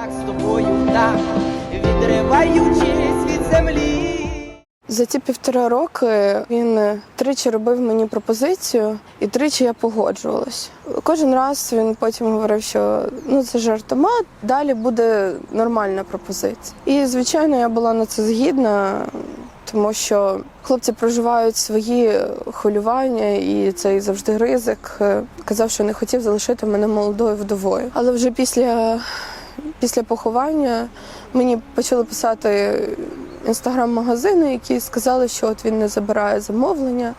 Так з тобою, так, відриваючись від землі. За ці півтора роки він тричі робив мені пропозицію, і тричі я погоджувалась. Кожен раз він потім говорив, що ну це жартома, далі буде нормальна пропозиція. І звичайно, я була на це згідна, тому що хлопці проживають свої хвилювання, і цей завжди ризик. Казав, що не хотів залишити мене молодою вдовою. Але вже після, після поховання мені почали писати інстаграм-магазини, які сказали, що от він не забирає замовлення.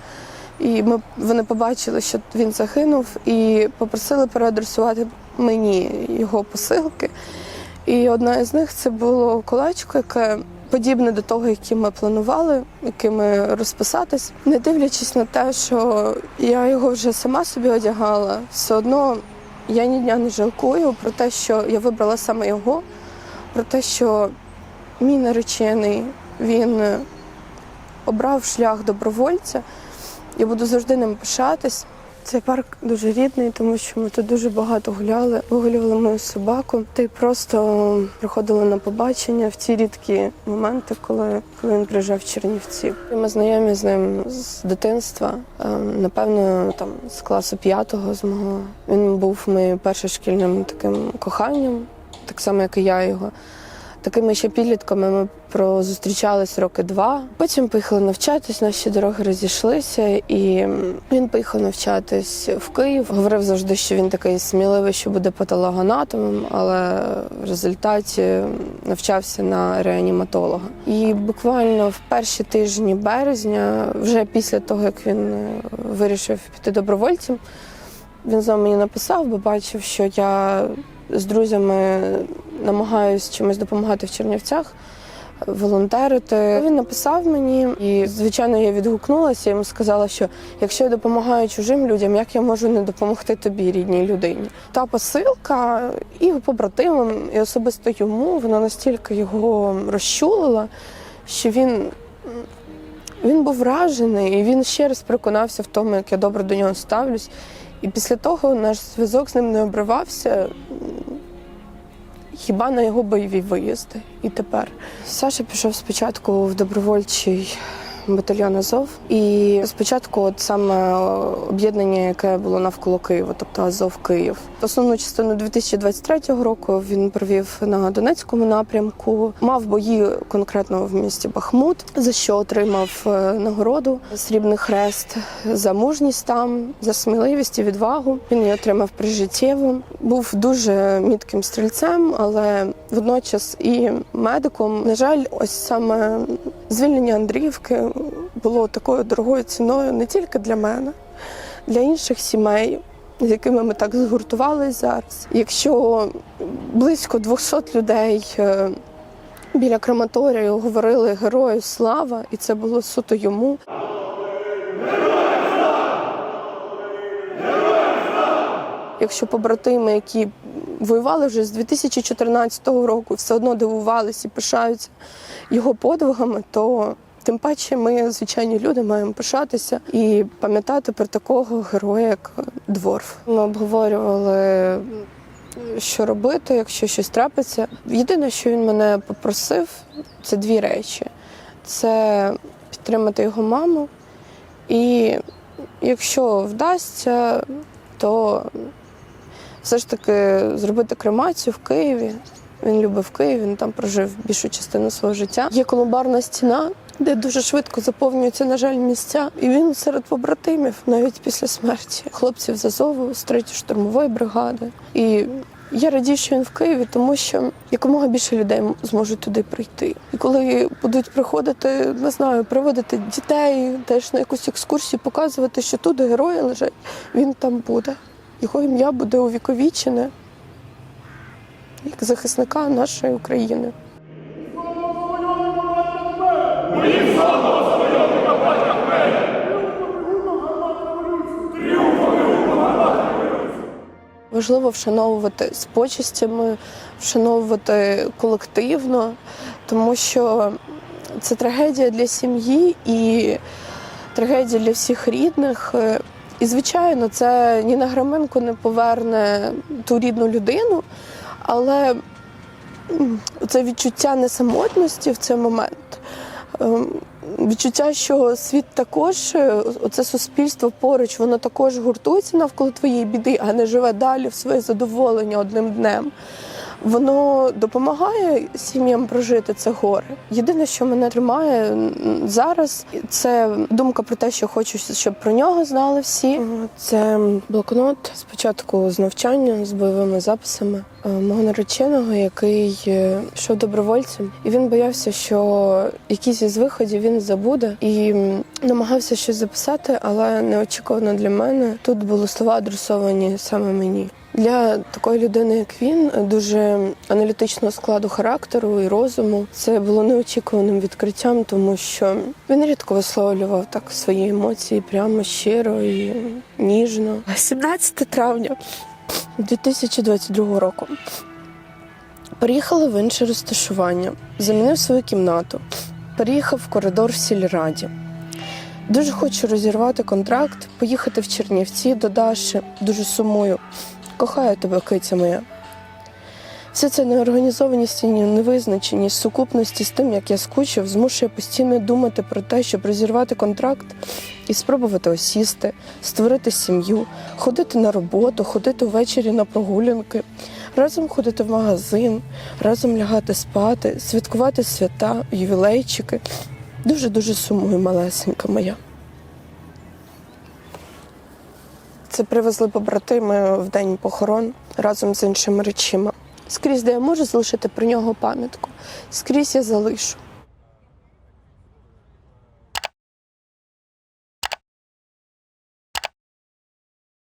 І ми вони побачили, що він загинув, і попросили переадресувати мені його посилки. І одна із них це було колечко, яке подібне до того, яке ми планували, якими розписатись. Не дивлячись на те, що я його вже сама собі одягала, все одно я ні дня не жалкую про те, що я вибрала саме його, про те, що мій наречений він е, обрав шлях добровольця. Я буду завжди ним пишатись. Цей парк дуже рідний, тому що ми тут дуже багато гуляли, вигулювали мою собаку. Та й просто приходили на побачення в ті рідкі моменти, коли, коли він приїжджав в Чернівці. Ми знайомі з ним з дитинства. Е, Напевно, там з класу п'ятого з мого. Він був моїм першим шкільним таким коханням, так само, як і я його. Такими ще підлітками ми прозустрічались роки два. Потім поїхали навчатись, наші дороги розійшлися, і він поїхав навчатись в Київ. Говорив завжди, що він такий сміливий, що буде патологоанатомом, але в результаті навчався на реаніматолога. І буквально в перші тижні березня, вже після того як він е, вирішив піти добровольцем, він знову мені написав, бо бачив, що я з друзями намагаюсь чимось допомагати в Чернівцях, волонтерити. Він написав мені, і звичайно я відгукнулася. Йому сказала, що якщо я допомагаю чужим людям, як я можу не допомогти тобі, рідній людині? Та посилка і побратимам, і особисто йому вона настільки його розчулила, що він. Він був вражений, і він ще раз переконався в тому, як я добре до нього ставлюсь. І після того наш зв'язок з ним не обривався. Хіба на його бойові виїзди і тепер. Саша пішов спочатку в добровольчий батальйон Азов. І спочатку, от саме об'єднання, яке було навколо Києва, тобто Азов Київ. Основну частину 2023 року він провів на Донецькому напрямку. Мав бої конкретно в місті Бахмут, за що отримав е, нагороду Срібний хрест за мужність там, за сміливість і відвагу. Він її отримав прижиттєво. Був дуже мітким стрільцем, але водночас і медиком. На жаль, ось саме звільнення Андріївки було такою дорогою ціною не тільки для мене, для інших сімей, з якими ми так згуртувалися зараз. Якщо близько 200 людей е, біля крематорію говорили Герою слава, і це було суто йому. Якщо побратими, які воювали вже з 2014 року, все одно дивувалися і пишаються його подвигами, то тим паче ми, звичайні люди, маємо пишатися і пам'ятати про такого героя, як Дворф. Ми обговорювали, що робити, якщо щось трапиться. Єдине, що він мене попросив, це дві речі: це підтримати його маму, і якщо вдасться, то все ж таки зробити кремацію в Києві. Він любив Київ, він там прожив більшу частину свого життя. Є колумбарна стіна, де дуже швидко заповнюються, на жаль, місця. І він серед побратимів навіть після смерті хлопців з Азову, з 3 штурмової бригади. І я радію, що він в Києві, тому що якомога більше людей зможуть туди прийти. І коли будуть приходити, не знаю, приводити дітей, теж на якусь екскурсію, показувати, що тут герої лежать, він там буде. Його ім'я буде увіковічене як захисника нашої України. Важливо вшановувати з почестями, вшановувати колективно, тому що це трагедія для сім'ї і трагедія для всіх рідних. І, звичайно, це Ніна Граменко не поверне ту рідну людину, але це відчуття несамотності в цей момент. Ем, Відчуття, що світ також, е, оце суспільство поруч, воно також гуртується навколо твоєї біди, а не живе далі в своє задоволення одним днем. Воно допомагає сім'ям прожити це горе. Єдине, що мене тримає зараз, це думка про те, що хочу, щоб про нього знали всі. Це блокнот спочатку з навчання з бойовими записами е, мого нареченого, який е, йшов добровольцем, і він боявся, що якийсь із виходів він забуде і намагався щось записати, але неочікувано для мене тут були слова адресовані саме мені. Для такої людини, як він, дуже аналітичного складу характеру і розуму, це було неочікуваним відкриттям, тому що він рідко висловлював так свої емоції прямо щиро і ніжно. 17 травня 2022 року. Переїхали в інше розташування, замінив свою кімнату, переїхав в коридор в сільраді. Дуже хочу розірвати контракт, поїхати в Чернівці до Даші. Дуже сумую. Кохаю тебе, киця моя. Вся ця неорганізованість і невизначеність, сукупності з тим, як я скучив, змушує постійно думати про те, щоб розірвати контракт і спробувати осісти, створити сім'ю, ходити на роботу, ходити ввечері на прогулянки, разом ходити в магазин, разом лягати спати, святкувати свята, ювілейчики. Дуже дуже сумую, малесенька моя. Це привезли побратими в день похорон разом з іншими речима. Скрізь, де я можу залишити про нього пам'ятку, скрізь я залишу.